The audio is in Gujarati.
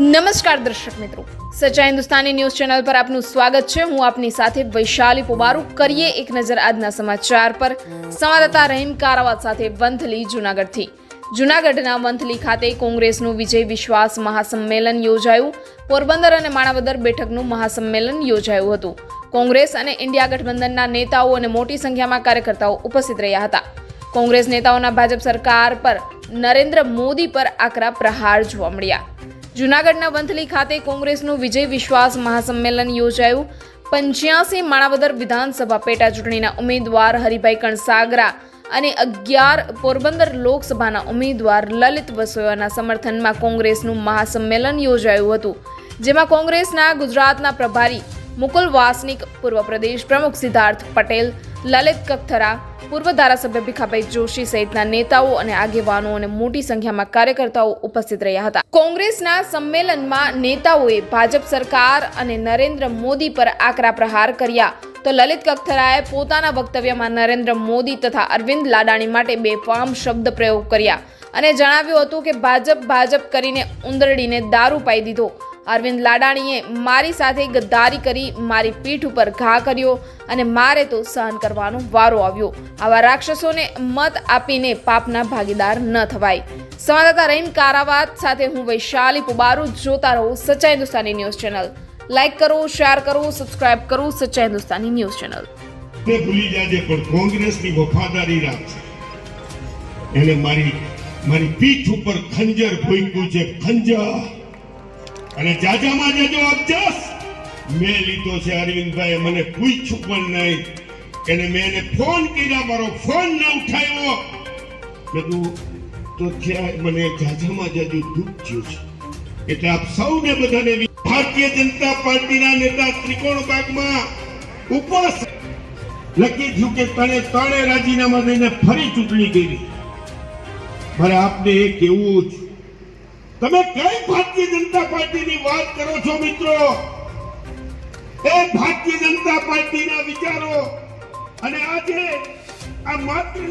નમસ્કાર દર્શક મિત્રો. સચ્ચા હિન્દુસ્તાની ન્યૂઝ ચેનલ પર આપનું સ્વાગત છે. હું આપની સાથે વૈશાલી પુબારુ. કરીએ એક નજર આજના સમાચાર પર. સંવાદદાતા રહીમ કારાવાત સાથે વંથલી જુનાગઢથી. જુનાગઢના વંથલી ખાતે કોંગ્રેસનું વિજય વિશ્વાસ મહાસંમેલન યોજાયું. પોરબંદર અને માણાવદર બેઠકનું મહાસંમેલન યોજાયું હતું. કોંગ્રેસ અને ઇન્ડિયા ગઠબંધનના નેતાઓ અને મોટી સંખ્યામાં કાર્યકર્તાઓ ઉપસ્થિત રહ્યા હતા. કોંગ્રેસ નેતાઓના ભાજપ સરકાર પર નરેન્દ્ર મોદી પર આકરા પ્રહાર જોવા મળ્યા. જૂનાગઢના વંથલી ખાતે કોંગ્રેસનું વિજય વિશ્વાસ મહાસંમેલન યોજાયું. પંચ્યાસી માણાવદર વિધાનસભા પેટા ચૂંટણીના ઉમેદવાર હરિભાઈ કણસાગરા અને અગિયાર પોરબંદર લોકસભાના ઉમેદવાર લલિત વસોયાના સમર્થનમાં કોંગ્રેસનું મહાસંમેલન યોજાયું હતું, જેમાં કોંગ્રેસના ગુજરાતના પ્રભારી મુકુલ વાસનિક, પૂર્વ પ્રદેશ પ્રમુખ સિદ્ધાર્થ પટેલ, લલિત કથરા પૂર્વ ધારાસભ્ય ભીખાભાઈ જોશી સહિતના નેતાઓ અને આગેવાનો અને મોટી સંખ્યામાં કાર્યકર્તાઓ ઉપસ્થિત રહ્યા હતા. કોંગ્રેસના સંમેલનમાં નેતાઓએ ભાજપ સરકાર અને નરેન્દ્ર મોદી પર આકરા પ્રહાર કર્યા. તો લલિત કથરાએ પોતાના વક્તવ્યમાં નરેન્દ્ર મોદી તથા અરવિંદ લાડાણી માટે બેફામ શબ્દ પ્રયોગ કર્યા અને જણાવ્યું હતું કે ભાજપ ભાજપ કરીને ઉંદરડીને દારૂ પાઈ દીધો. અરવિંદ લાડાણીએ મારી સાથે ગદ્દારી કરી મારી પીઠ ઉપર ઘા કર્યો અને મારે તો સહન કરવાનો વારો આવ્યો. આવા રાક્ષસોને મત આપીને પાપના ભાગીદાર ન થવાય. સંવાદદાતા રહીમ કારાવાત સાથે હું વૈશાલી પુબારુ, જોતા રહો Sachcha Hindustani news channel. Like કરો, શેર કરો, સબસ્ક્રાઇબ કરો સચ્ચા હિન્દુસ્તાની ન્યૂઝ ચેનલ. ભૂલી જાજે પણ કોંગ્રેસની વફાદારી રાખશે. એને મારી મારી પીઠ ઉપર ખંજર ભોઈકું છે, ખંજર. અને જાજામાં જજો અબજસ મેં લીધો છે અરવિંદભાઈ મને પૂછ્યું પણ નહીં. એને મેં એને ફોન કર્યા, મારો ફોન ન ઉઠાવ્યો મેં તો ત્યાં મને જાજામાં જજો દુઃખ થયું છે. એટલે આપ સૌને બધાને ભારતીય જનતા પાર્ટીના નેતા ત્રિકોણ બાગમાં ઉપવાસ લખી થયું કે તણે ત્રણે રાજીનામા દઈને ફરી ચૂંટણી કરી. મારે આપને એ જ તમે કઈ ભારતીય જનતા પાર્ટીની વાત કરો છો, મિત્રો? એ ભારતીય જનતા પાર્ટીના વિચારો અને આજે આ માત્ર